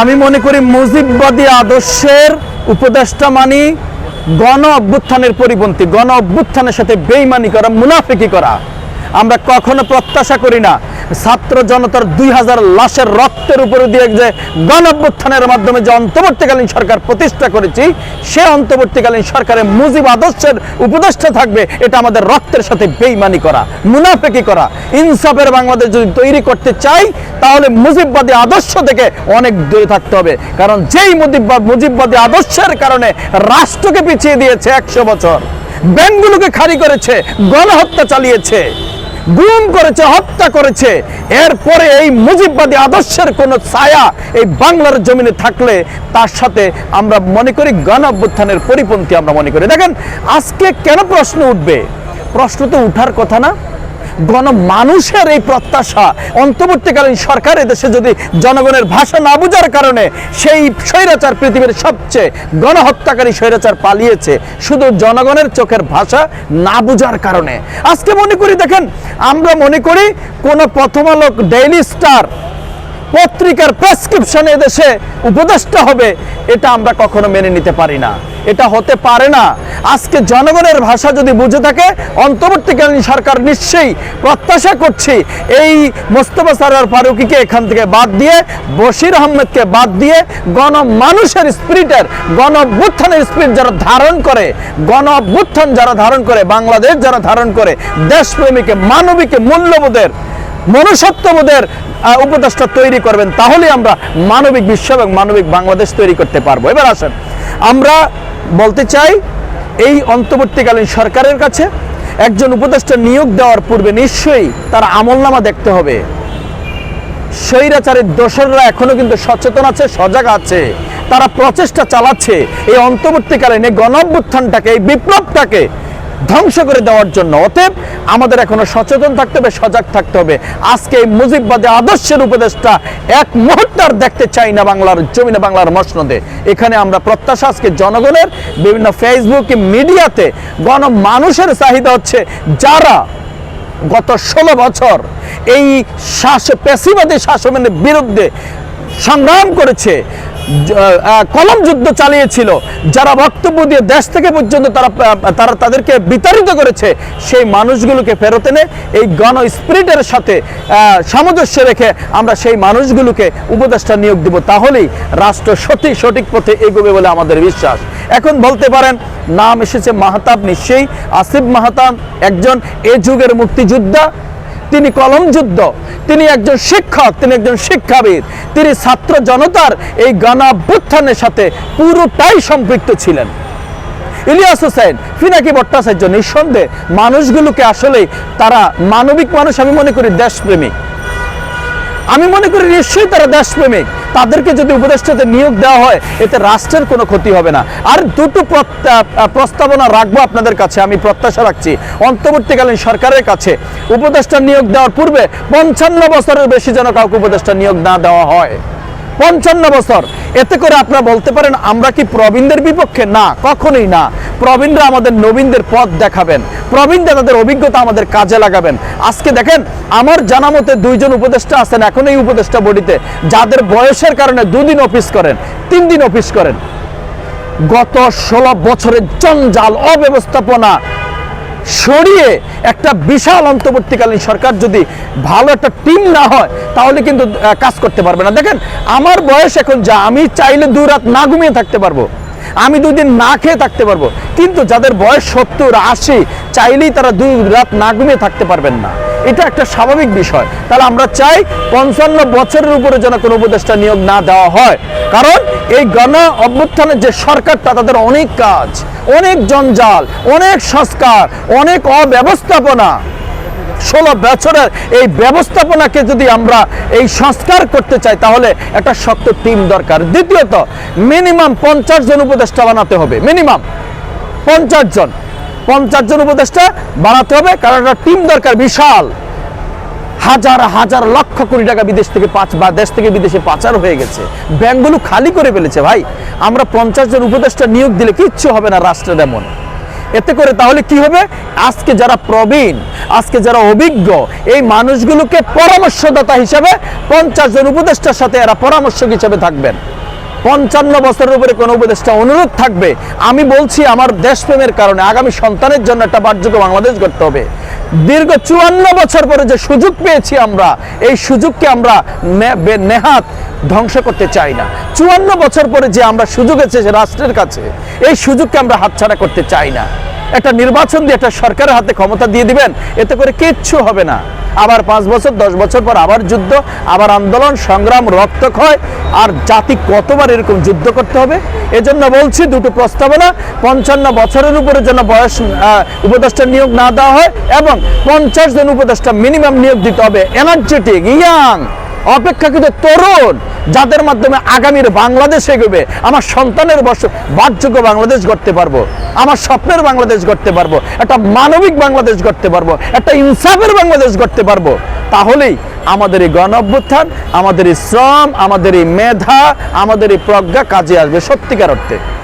আমি মনে করি মুজিববাদী আদর্শের উপদেষ্টা মানি গণ অভ্যুত্থানের পরিপন্থী, গণ অভ্যুত্থানের সাথে বেইমানি করা, মুনাফিকি করা। আমরা কখনো প্রত্যাশা করি না ছাত্র জনতার দুই হাজার লাশের রক্তের উপরে দিয়ে যে গণ অভ্যুত্থানের মাধ্যমে যে অন্তর্বর্তীকালীন সরকার প্রতিষ্ঠা করেছি, সে অন্তর্বর্তীকালীন সরকারের মুজিব আদর্শের উপদেষ্টা থাকবে, এটা আমাদের রক্তের সাথে বেইমানি করা, মুনাফেকি করা। ইনসাফের বাংলাদেশ যদি তৈরি করতে চাই, তাহলে মুজিববাদী আদর্শ থেকে অনেক দূরে থাকতে হবে। কারণ যেই মুজিববাদ মুজিববাদী আদর্শের কারণে রাষ্ট্রকে পিছিয়ে দিয়েছে একশো বছর, ব্যাংকগুলোকে খালি করেছে, গণহত্যা চালিয়েছে। গুম করেছে, হত্যা করেছে। এরপরে এই মুজিববাদী আদর্শের কোনো ছায়া এই বাংলার জমিনে থাকলে তার সাথে আমরা মনে করি গণ অভ্যুত্থানের পরিপন্থী আমরা মনে করি। দেখেন, আজকে কেন প্রশ্ন উঠবে? প্রশ্ন তো উঠার কথা না। গণ মানুষের এই প্রত্যাশা অন্তর্বর্তীকালীন সরকার দেশে যদি জনগণের ভাষা না বোঝার কারণে সেই স্বৈরাচার পৃথিবীর সবচেয়ে গণহত্যাকারী স্বৈরাচার পালিয়েছে, শুধু জনগণের চোখের ভাষা না বোঝার কারণে। আজকে মনে করি, দেখেন, আমরা মনে করি কোনো প্রথম আলোক ডেইলি স্টার পত্রিকার প্রেসক্রিপশনে দেশে উপদেষ্টা হবে, এটা আমরা কখনো মেনে নিতে পারি না। এটা হতে পারে না। আজকে জনগণের ভাষা যদি বুঝে থাকে, অন্তর্বর্তীকালীন সরকার নিশ্চয়ই প্রত্যাশা করছি, এই মোস্তফা সারার ফারুকিকে এখান থেকে বাদ দিয়ে, বশির আহমেদকে বাদ দিয়ে গণ মানুষের স্পিরিটের গণ অভ্যুত্থানের স্পিরিট যারা ধারণ করে গণ অভ্যুত্থান যারা ধারণ করে, বাংলাদেশ যারা ধারণ করে, দেশপ্রেমীকে, মানবিকে, মূল্যবোধের, মনুষ্যত্ববোধের উপদেষ্টা তৈরি করবেন, তাহলে আমরা মানবিক বিশ্ব এবং মানবিক বাংলাদেশ তৈরি করতে পারব। এবার আসেন, আমরা বলতে চাই, এই অন্তর্বর্তীকালীন সরকারের কাছে একজন উপদেষ্টা নিয়োগ দেওয়ার পূর্বে নিশ্চয়ই তার আমলনামা দেখতে হবে। স্বৈরাচারের দোসররা এখনও কিন্তু সচেতন আছে, সজাগ আছে, তারা প্রচেষ্টা চালাচ্ছে, এই অন্তর্বর্তীকালীন এই গণঅভ্যুত্থানটাকে, এই বিপ্লবটাকে ধ্বংস করে দেওয়ার জন্য। অতএব আমাদের এখনও সচেতন থাকতে হবে, সজাগ থাকতে হবে। আজকে এই মুজিববাদী আদর্শের উপদেশটা এক মুহূর্ত আর দেখতে চাই না বাংলার, জমিনে বাংলার মসনদে। এখানে আমরা প্রত্যাশা, আজকে জনগণের বিভিন্ন ফেসবুক মিডিয়াতে গণ মানুষের চাহিদা হচ্ছে যারা গত ষোলো বছর এই শাস, পেশিবাদী শাসনের বিরুদ্ধে সংগ্রাম করেছে কলম যুদ্ধ চালিয়েছিল। যারা বক্তব্য দিয়ে দেশ থেকে পর্যন্ত তারা তারা তাদেরকে বিতাড়িত করেছে, সেই মানুষগুলোকে ফেরত এনে এই গণ স্পিরিটের সাথে সামঞ্জস্য রেখে আমরা সেই মানুষগুলোকে উপদেষ্টা নিয়োগ দিব। তাহলেই রাষ্ট্র সঠিক সঠিক পথে এগোবে বলে আমাদের বিশ্বাস। এখন বলতে পারেন, নাম এসেছে মাহতাব নিশ্চয়ই। আসিফ মাহতাব একজন এ যুগের মুক্তিযোদ্ধা। তিনি কলম যুদ্ধ, তিনি একজন শিক্ষক, তিনি একজন শিক্ষাবিদ, তিনি ছাত্র জনতার এই গণাভ্যুত্থানের সাথে পুরোটাই সম্পৃক্ত ছিলেন। ইলিয়াস হোসেন, ফিনাকি ভট্টাচার্য নিঃসন্দেহে মানুষগুলোকে আসলে তারা মানবিক মানুষ আমি মনে করি দেশপ্রেমিক। আমি মনে করি নিশ্চয়ই তারা দেশপ্রেমিক। তাদেরকে যদি উপদেষ্টাতে নিয়োগ দেওয়া হয়, এতে রাষ্ট্রের কোনো ক্ষতি হবে না। আর দুটো প্রস্তাবনা রাখব আপনাদের কাছে, আমি প্রত্যাশা রাখছি। অন্তর্বর্তীকালীন সরকারের কাছে উপদেষ্টা নিয়োগ দেওয়ার পূর্বে পঞ্চান্ন বছরের বেশি যেন কাউকে উপদেষ্টা নিয়োগ না দেওয়া হয়। পঞ্চান্ন বছর। এতে করে আপনারা বলতে পারেন, আমরা কি প্রবীণদের বিপক্ষে? না, কখনোই না। প্রবীণরা আমাদের নবীনদের পথ দেখাবেন। প্রবীণরা তাদের অভিজ্ঞতা আমাদের কাজে লাগাবেন। আজকে দেখেন, আমার জানা মতে দুইজন উপদেষ্টা আছেন এখন এই উপদেষ্টা বডিতে, যাদের বয়সের কারণে দুদিন অফিস করেন, তিন দিন অফিস করেন। গত ষোলো বছরের জঞ্জাল অব্যবস্থাপনা সরিয়ে একটা বিশাল অন্তর্বর্তীকালীন সরকার যদি ভালো একটা টিম না হয়, তাহলে কিন্তু কাজ করতে পারবে না। দেখেন, আমার বয়স এখন যা, আমি চাইলে দু রাত না ঘুমিয়ে থাকতে পারব। আমি দুদিন না খেয়ে থাকতে পারব। কিন্তু যাদের বয়স সত্তর, আশি, চাইলেই তারা দুই রাত না ঘুমিয়ে থাকতে পারবেন না। এটা একটা স্বাভাবিক বিষয়। তাহলে আমরা চাই পঞ্চান্ন বছরের উপরে যেন কোনো উপদেষ্টা নিয়োগ না দেওয়া হয়। কারণ এই গণ অভ্যুত্থানের যে সরকারটা, তাদের অনেক কাজ, অনেক জঞ্জাল, অনেক সংস্কার, অনেক অব্যবস্থাপনা। ষোলো বছরের এই ব্যবস্থাপনাকে যদি আমরা এই সংস্কার করতে চাই, তাহলে একটা শক্ত টিম দরকার। দ্বিতীয়ত, মিনিমাম পঞ্চাশ জন উপদেষ্টা বানাতে হবে। মিনিমাম পঞ্চাশ জন। পঞ্চাশ জন উপদেষ্টা বাড়াতে হবে, কারণ একটা টিম দরকার বিশাল। হাজার হাজার, লক্ষ কোটি টাকা বিদেশ থেকে পাঁচ বা দেশ থেকে বিদেশে পাচার হয়ে গেছে। ব্যাংকগুলো খালি করে ফেলেছে ভাই। আমরা পঞ্চাশ জন উপদেষ্টা নিয়োগ দিলে কিচ্ছু হবে না রাষ্ট্রের এমন। এতে করে তাহলে কি হবে? আজকে যারা প্রবীণ, আজকে যারা অভিজ্ঞ, এই মানুষগুলোকে পরামর্শদাতা হিসাবে পঞ্চাশ জন উপদেষ্টার সাথে এরা পরামর্শক হিসাবে থাকবেন। পঞ্চান্ন বছরের উপরে কোনো উপদেষ্টা অনুরোধ থাকবে। আমি বলছি, আমার দেশপ্রেমের কারণে আগামী সন্তানের জন্য একটা বার্যকে বাংলাদেশ করতে হবে। দীর্ঘ চুয়ান্ন বছর পরে যে সুযোগ পেয়েছি আমরা, এই সুযোগকে আমরা নেহাত ধ্বংস করতে চাই না। চুয়ান্ন বছর পরে যে আমরা সুযোগ এসেছে রাষ্ট্রের কাছে, এই সুযোগকে আমরা হাতছাড়া করতে চাই না। একটা নির্বাচন দিয়ে একটা সরকারের হাতে ক্ষমতা দিয়ে দিবেন, এতে করে কিচ্ছু হবে না। আবার পাঁচ বছর, দশ বছর পর আবার যুদ্ধ, আবার আন্দোলন, সংগ্রাম, রক্তক্ষয়, আর জাতি কতবার এরকম যুদ্ধ করতে হবে? এজন্য বলছি দুটো প্রস্তাবনা, পঞ্চান্ন বছরের উপরে যেন বয়স উপদেষ্টা নিয়োগ না দেওয়া হয়, এবং পঞ্চাশ জন উপদেষ্টা মিনিমাম নিয়োগ দিতে হবে। এনার্জেটিক ইয়াং অপেক্ষাকৃত তরুণ যাদের মাধ্যমে আগামীর বাংলাদেশ এগোবে, আমার সন্তানের বর্ষ বাসযোগ্য বাংলাদেশ গড়তে পারব, আমার স্বপ্নের বাংলাদেশ গড়তে পারব, একটা মানবিক বাংলাদেশ গড়তে পারব, একটা ইনসাফের বাংলাদেশ গড়তে পারব, তাহলেই আমাদের এই গণ অভ্যুত্থান আমাদের এই শ্রম, আমাদের এই মেধা, আমাদের এই প্রজ্ঞা কাজে আসবে সত্যিকার অর্থে।